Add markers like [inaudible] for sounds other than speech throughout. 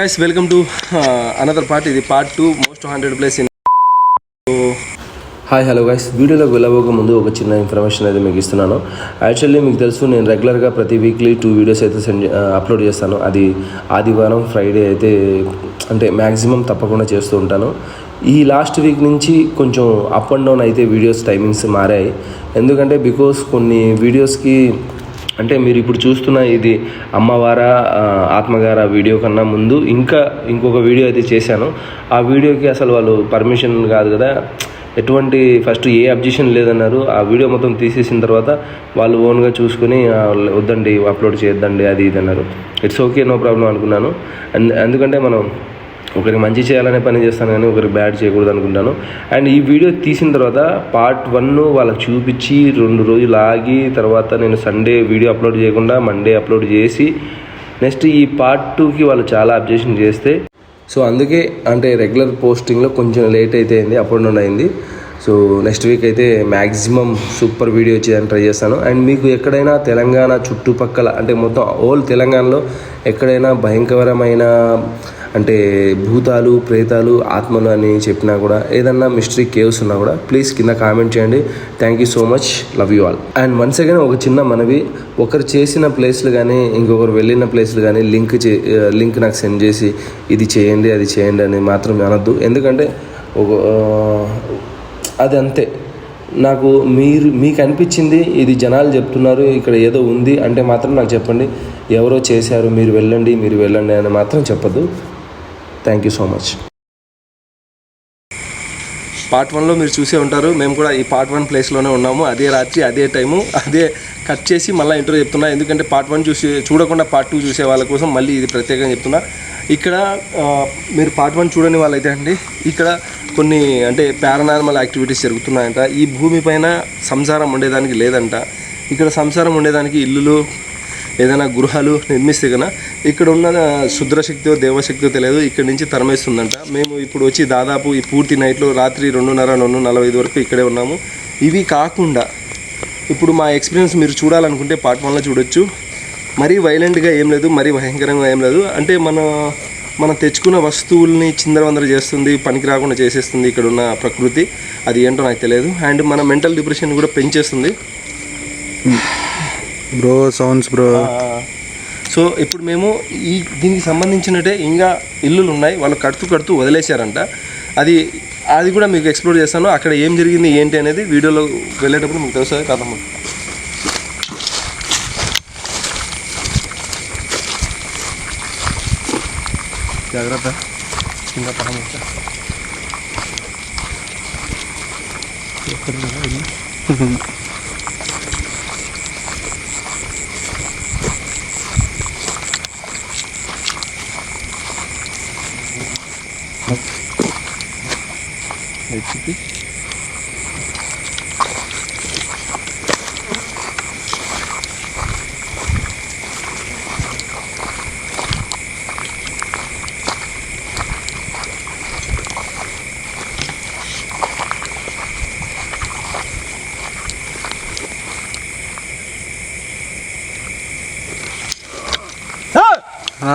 Guys welcome to another part ఇది part two most hundred place in hi hello guys వీడియోలోకి వెళ్ళబోక ముందు ఒక చిన్న ఇన్ఫర్మేషన్ అయితే మీకు ఇస్తున్నాను. యాక్చువల్లీ మీకు తెలుసు నేను రెగ్యులర్గా ప్రతి వీక్లీ టూ వీడియోస్ అయితే సెండ్ అప్లోడ్ uh, చేస్తాను. అది ఆదివారం ఫ్రైడే అయితే అంటే మ్యాక్సిమం తప్పకుండా చేస్తూ ఉంటాను. ఈ లాస్ట్ వీక్ నుంచి కొంచెం అప్ అండ్ డౌన్ అయితే వీడియోస్ టైమింగ్స్ మారాయి. ఎందుకంటే బికాస్ కొన్ని వీడియోస్కి అంటే మీరు ఇప్పుడు చూస్తున్న ఇది అమ్మవారా ఆత్మగార వీడియో కన్నా ముందు ఇంకా ఇంకొక వీడియో అయితే చేశాను. ఆ వీడియోకి అసలు వాళ్ళు పర్మిషన్ కాదు కదా. ఎటువంటి ఫస్ట్ ఏ అబ్జెక్షన్ లేదన్నారు. ఆ వీడియో మొత్తం తీసేసిన తర్వాత వాళ్ళు ఓన్గా చూసుకుని వద్దండి అప్లోడ్ చేయొద్దండి అది ఇది అన్నారు. ఇట్స్ ఓకే నో ప్రాబ్లం అనుకున్నాను. అండ్ ఎందుకంటే మనం ఒకరికి మంచి చేయాలనే పని చేస్తాను కానీ ఒకరికి బ్యాడ్ చేయకూడదు అనుకుంటాను. అండ్ ఈ వీడియో తీసిన తర్వాత పార్ట్ వన్ వాళ్ళకి చూపించి రెండు రోజులు ఆగి తర్వాత నేను సండే వీడియో అప్లోడ్ చేయకుండా మండే అప్లోడ్ చేసి నెక్స్ట్ ఈ పార్ట్ టూకి వాళ్ళు చాలా అబ్జెక్షన్ చేస్తే. సో అందుకే అంటే రెగ్యులర్ పోస్టింగ్లో కొంచెం లేట్ అయితే అయింది అప్ అండ్ అయింది. సో నెక్స్ట్ వీక్ అయితే మ్యాక్సిమం సూపర్ వీడియో చేయడానికి ట్రై చేస్తాను. అండ్ మీకు ఎక్కడైనా తెలంగాణ చుట్టుపక్కల అంటే మొత్తం ఓల్ తెలంగాణలో ఎక్కడైనా భయంకరమైన అంటే భూతాలు ప్రేతాలు ఆత్మలు అని చెప్పినా కూడా ఏదన్నా మిస్టరీ కేవ్స్ ఉన్నా కూడా ప్లీజ్ కింద కామెంట్ చేయండి. Thank you so much love you all and once again ఒక చిన్న మనవి ఒకరు చేసిన ప్లేస్లు కానీ ఇంకొకరు వెళ్ళిన ప్లేస్లు కానీ లింక్ చే uh, లింక్ నాకు సెండ్ చేసి ఇది చేయండి అది చేయండి అని మాత్రం అనొద్దు. ఎందుకంటే ఒక uh, అది అంతే. నాకు మీరు మీకు అనిపించింది ఇది జనాలు చెప్తున్నారు ఇక్కడ ఏదో ఉంది అంటే మాత్రం నాకు చెప్పండి. ఎవరో చేశారు మీరు వెళ్ళండి మీరు వెళ్ళండి అని మాత్రం చెప్పద్దు. Thank you so much part వన్లో మీరు చూసే ఉంటారు. మేము కూడా ఈ పార్ట్ వన్ ప్లేస్లోనే ఉన్నాము. అదే రాత్రి అదే టైము అదే కట్ చేసి మళ్ళీ ఇంటర్వ్యూ చెప్తున్నా. ఎందుకంటే పార్ట్ వన్ చూసి చూడకుండా పార్ట్ టూ చూసే వాళ్ళ కోసం మళ్ళీ ఇది ప్రత్యేకంగా చెప్తున్నా. ఇక్కడ మీరు పార్ట్ వన్ చూడని వాళ్ళైతే అండి ఇక్కడ కొన్ని అంటే పారానార్మల్ యాక్టివిటీస్ జరుగుతున్నాయంట. ఈ భూమి పైన సంసారం ఉండేదానికి లేదంట. ఇక్కడ సంసారం ఉండేదానికి ఇల్లులు ఏదైనా గృహాలు నిర్మిస్తే కన్నా ఇక్కడ ఉన్న శుద్రశక్తియో దేవశక్తియో తెలియదు. ఇక్కడ నుంచి తరమేస్తుందంట. మేము ఇప్పుడు వచ్చి దాదాపు ఈ పూర్తి నైట్లో రాత్రి రెండున్నర రెండు నలభై ఐదు వరకు ఇక్కడే ఉన్నాము. ఇవి కాకుండా ఇప్పుడు మా ఎక్స్పీరియన్స్ మీరు చూడాలనుకుంటే పార్ట్ వన్లో చూడొచ్చు. మరీ వైలెంట్గా ఏం లేదు మరీ భయంకరంగా ఏం లేదు. అంటే మన మనం తెచ్చుకున్న వస్తువుల్ని చిందరవందర చేస్తుంది పనికి రాకుండా చేసేస్తుంది ఇక్కడ ఉన్న ప్రకృతి. అది ఏంటో నాకు తెలియదు. అండ్ మన మెంటల్ డిప్రెషన్ కూడా పెంచేస్తుంది. Bro sounds bro. సో ఇప్పుడు మేము ఈ దీనికి సంబంధించినట్టే ఇంకా ఇల్లులు ఉన్నాయి వాళ్ళు కడుతూ కడుతూ వదిలేశారంట. అది అది కూడా మీకు ఎక్స్ప్లోర్ చేస్తాను అక్కడ ఏం జరిగింది ఏంటి అనేది వీడియోలో వెళ్ళేటప్పుడు మీకు తెలుస్తుంది కదమ్మ జాగ్రత్త. కింద పడమ. [laughs] హెచ్పి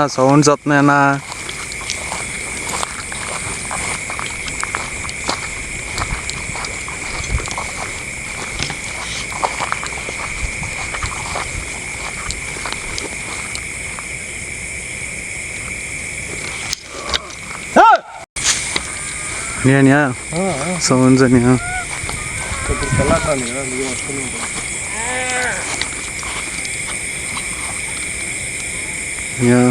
సౌండ్స్ వస్తున్నాయన్నా యా.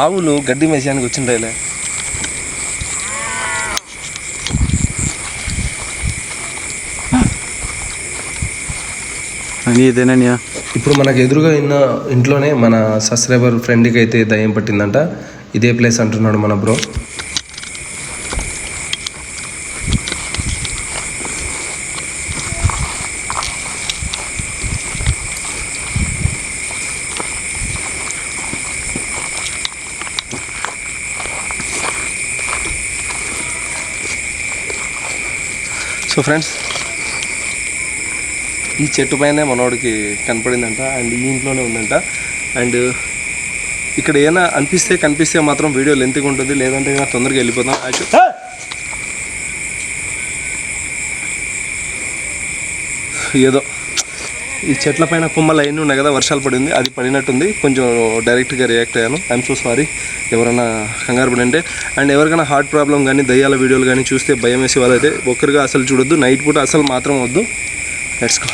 ఆవులు గడ్డి మేసానికి వచ్చింటాయిలే అని ఇదేననియా ఇప్పుడు మనకు ఎదురుగా ఉన్న ఇంట్లోనే మన సబ్స్క్రైబర్ ఫ్రెండ్కి అయితే దయ్యం పట్టిందంట. ఇదే ప్లేస్ అంటున్నాడు మన బ్రో. సో ఫ్రెండ్స్ ఈ చెట్టు పైనే మనోడికి కనపడిందంట అండ్ ఈ ఇంట్లోనే ఉందంట. అండ్ ఇక్కడ ఏమైనా అనిపిస్తే కనిపిస్తే మాత్రం వీడియో లెంత్గా ఉంటుంది. లేదంటే కనుక తొందరగా వెళ్ళిపోతాం. యాక్చువల్ ఏదో. ఈ చెట్ల పైన కొమ్మలు అయిన ఉన్నాయి కదా వర్షాలు పడింది. అది పడినట్టుంది. కొంచెం డైరెక్ట్గా రియాక్ట్ అయ్యాను. ఐఎమ్ సో సారీ ఎవరైనా కంగారు పడి అంటే అండ్ ఎవరికైనా హార్ట్ ప్రాబ్లం కానీ దయ్యాల వీడియోలు కానీ చూస్తే భయం వేసే వాళ్ళైతే ఒక్కరిగా అసలు చూడొద్దు. నైట్ పూట అసలు మాత్రం వద్దు. Let's go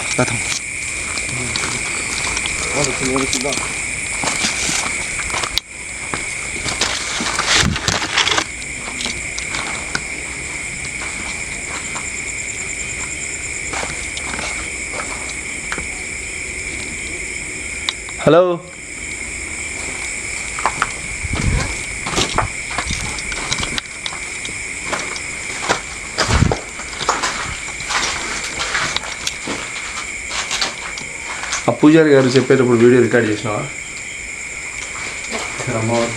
hello. ఆ పూజారి గారు చెప్పేటప్పుడు వీడియో రికార్డ్ చేసినావా? అమ్మవారు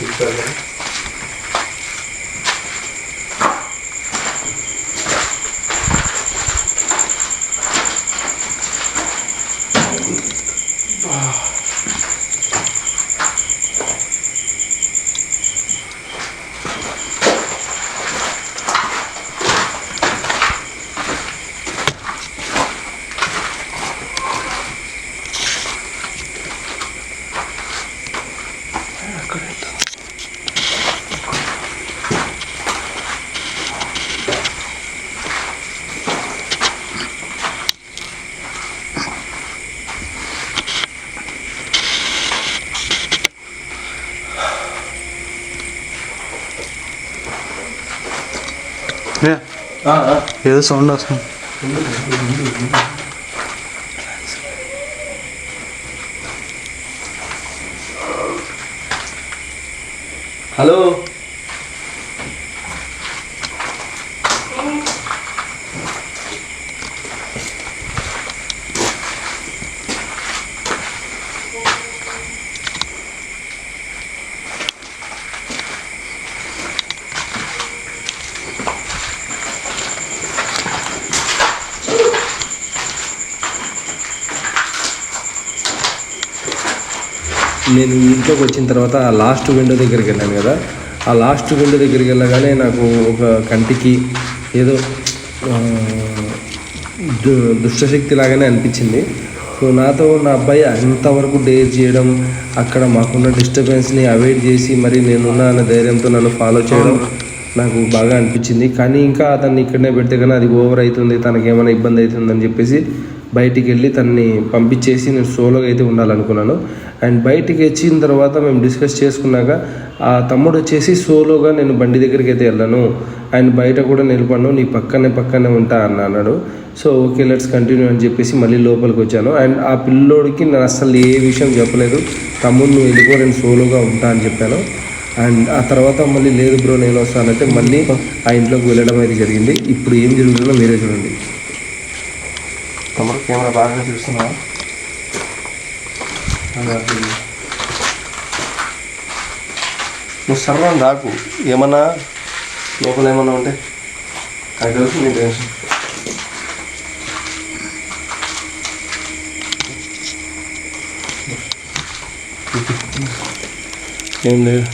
ఏదో సౌండ్ వస్తుంది హలో నేను ఇంట్లోకి వచ్చిన తర్వాత ఆ లాస్ట్ విండో దగ్గరికి వెళ్ళాను కదా. ఆ లాస్ట్ విండో దగ్గరికి వెళ్ళగానే నాకు ఒక కంటికి ఏదో దు- దుష్టశక్తి లాగానే అనిపించింది. సో నాతో నా అబ్బాయి అంతవరకు డేర్ చేయడం అక్కడ మాకున్న డిస్టర్బెన్స్ని అవాయిడ్ చేసి మరి నేనున్నా అన్న ధైర్యంతో నన్ను ఫాలో చేయడం నాకు బాగా అనిపించింది. కానీ ఇంకా అతన్ని ఇక్కడనే పెడితే కానీ అది ఓవర్ అవుతుంది తనకి ఏమైనా ఇబ్బంది అవుతుందని చెప్పేసి బయటికి వెళ్ళి తనని పంపించేసి నేను సోలోగా అయితే ఉండాలనుకున్నాను. అండ్ బయటికి వచ్చిన తర్వాత మేము డిస్కస్ చేసుకున్నాక ఆ తమ్ముడు వచ్చేసి సోలోగా నేను బండి దగ్గరికి అయితే వెళ్ళను. అండ్ బయట కూడా నిలబడను నీ పక్కనే పక్కనే ఉంటా అన్న అన్నాడు. సో ఓకే లెట్స్ కంటిన్యూ అని చెప్పేసి మళ్ళీ లోపలికి వచ్చాను. అండ్ ఆ పిల్లోడికి నేను అస్సలు ఏ విషయం చెప్పలేదు. తమ్ముడు నువ్వు వెళ్ళిపో నేను సోలోగా ఉంటా అని చెప్పాను. అండ్ ఆ తర్వాత మళ్ళీ లేదు బ్రో నేను వస్తానంటే మళ్ళీ ఆ ఇంట్లోకి వెళ్ళడం అయితే జరిగింది. ఇప్పుడు ఏం జరుగుతుందో మీరే చూడండి. తమ్ముడు కెమెరా బాగా చూస్తున్నా నువ్వు సర్వం రాకు ఏమన్నా లోపల ఏమన్నా ఉంటే నాకు తెలుసు నీ టెన్షన్. ఏం లేదు.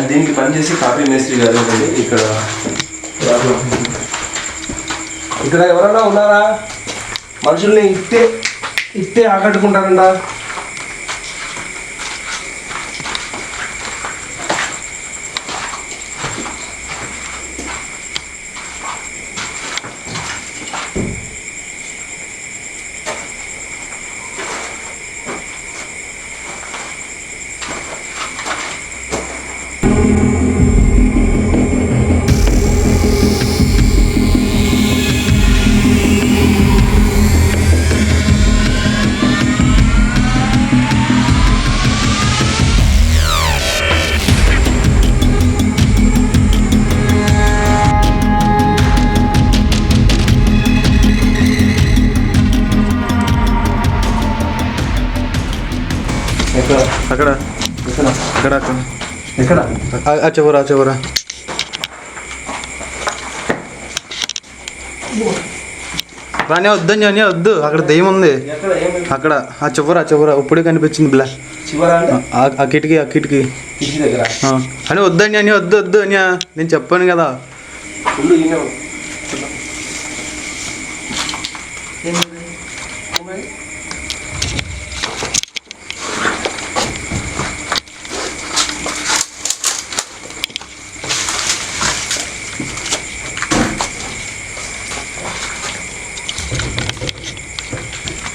అండ్ దీనికి పనిచేసి కాఫీ మేస్త్రి గారు అండి ఇక్కడ ఇక్కడ ఎవరైనా ఉన్నారా? మనుషుల్ని ఇట్టే ఇట్టే ఆకట్టుకుంటారంట. ఎక్కడ ఆ- ఆ చివర ఆ చివర. రాని వద్దని అని వద్దు. అక్కడ దెయ్యం ఉంది. అక్కడ. ఆ చివర ఆ చివర. ఇప్పుడే కనిపించింది బ్లా. ఆ- కిటికీ ఆ కిటికీ. అని వద్దని అని వద్దు వద్దు అని నేను చెప్పాను కదా.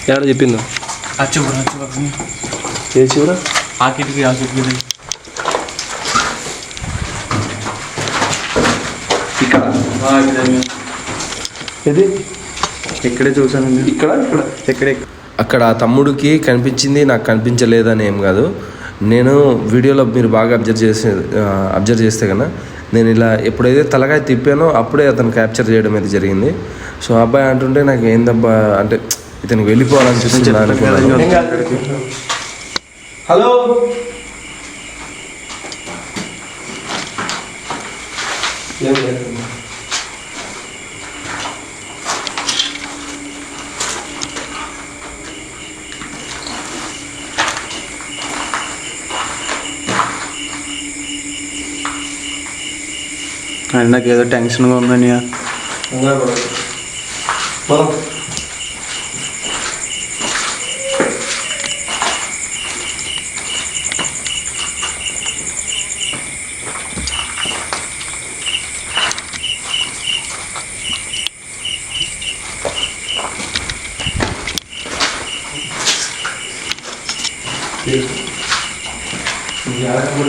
ఎక్కడ చెప్పిందో ఆ చివర ఏ చివర? ఆ కిటికీ ఆ కిటికీ. ఇక్కడ. ఇది ఇక్కడే. చూసానండి ఇక్కడ ఇక్కడ. ఇక్కడే అక్కడ ఆ తమ్ముడికి కనిపించింది నాకు కనిపించలేదని ఏం కాదు. నేను వీడియోలో మీరు బాగా అబ్జర్వ్ చేసే అబ్జర్వ్ చేస్తే కన్నా నేను ఇలా ఎప్పుడైతే తలకాయ తిప్పానో అప్పుడే అతను క్యాప్చర్ చేయడం అయితే జరిగింది. సో అబ్బాయి అంటుంటే నాకు ఏందబ్బా అంటే ఇతనికి వెళ్ళిపోవాలనిపిస్తుంది అనుకున్నాను హలో. నాకు ఏదో టెన్షన్గా ఉందని కంగారు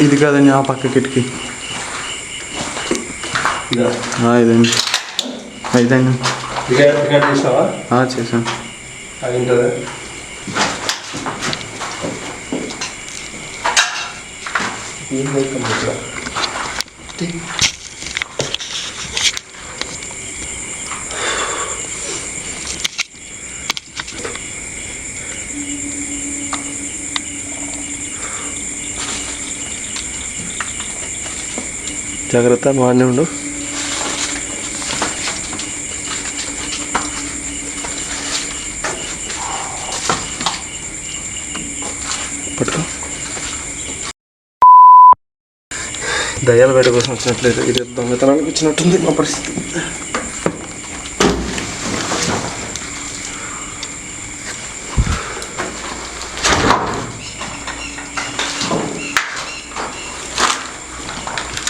ఇది కాదండి ఆ పక్క కిటికీ ఇదా. ఆ, ఇదండి ఇదండి రికార్డ్ రికార్డ్ చేసినావా ఆ, చేశాను అది ఉంటుందా జాగ్రత్త వాడినే ఉండు. పట్టుకో. దయ్యాల బయట కోసం వచ్చినట్లేదు ఇది దొంగతనానికి వచ్చినట్టుంది మా పరిస్థితి.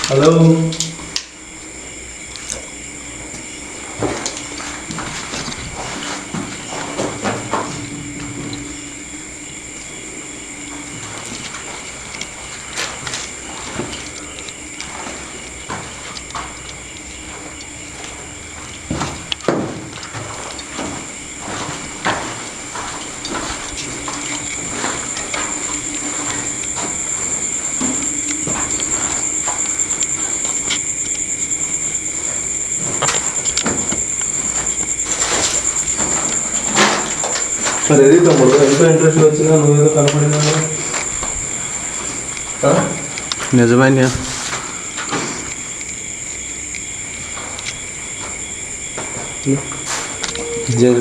హలో మరి ఏది తమ్ముడు? ఎంతో ఇంట్రెస్ట్ వచ్చినా నువ్వేదో కనపడినా నిజమైన. నిజం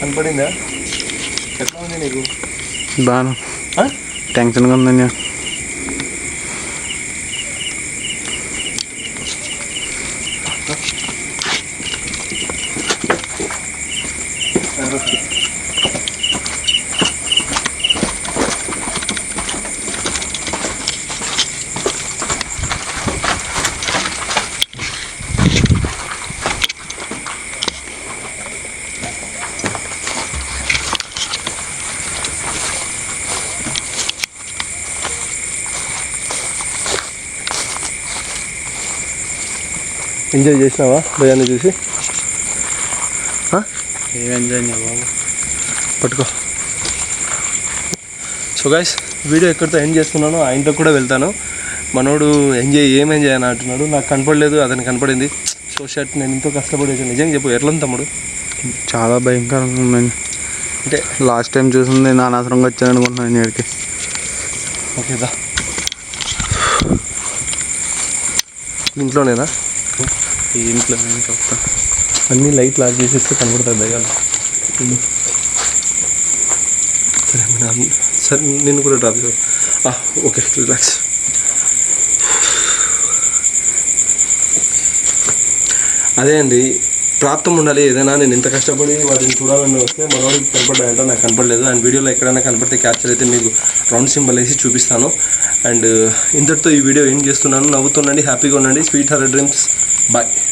చెప్తున్నావా కనపడిందా? ఎట్లా ఉంది నీకు? ఆ? టెన్షన్గా ఉందన్య ఎంజాయ్ చేసినావా భయాన్ని చూసి? ఏం ఎంజాయ్ బాబు? పట్టుకో. సో గైస్ వీడియో ఎక్కడితో ఎండ్ చేస్తున్నానో ఆ ఇంట్లో కూడా వెళ్తాను. మనోడు ఎంజాయ్ ఏం ఎంజాయ్ అని అంటున్నాడు. నాకు కనపడలేదు అతనికి కనపడింది. సో షర్ట్ నేను ఎంతో కష్టపడేది నిజంగా చెప్పు ఎట్లా ఉంది తమ్ముడు? చాలా భయంకరంగా ఉందండి అంటే లాస్ట్ టైం చూసింది నా అనవసరంగా వచ్చాను అనుకుంటున్నాను ఇక్కడికి. ఓకేదా ఇంట్లోనేనా? ఇంట్లో చెప్తా? అన్ని లైట్లు ఆఫ్ చేసేస్తే కనబడతాయి దయ్యాలు. సరే సరే నేను కూడా డ్రాప్ చేయ ఓకే రిలాక్స్. అదే అండి ప్రాప్తం ఉండాలి. ఏదైనా నేను ఇంత కష్టపడి వాటిని చూడాలని వస్తే మనోడికి కనపడ్డాయంట నాకు కనపడలేదు. అండ్ వీడియోలో ఎక్కడైనా కనపడితే క్యాప్చర్ అయితే మీకు రౌండ్ సింబల్ వేసి చూపిస్తాను. అండ్ ఇంతటితో ఈ వీడియో ఏం చేస్తున్నాను. నవ్వుతుండండి హ్యాపీగా ఉండండి. Sweet her dreams Bye.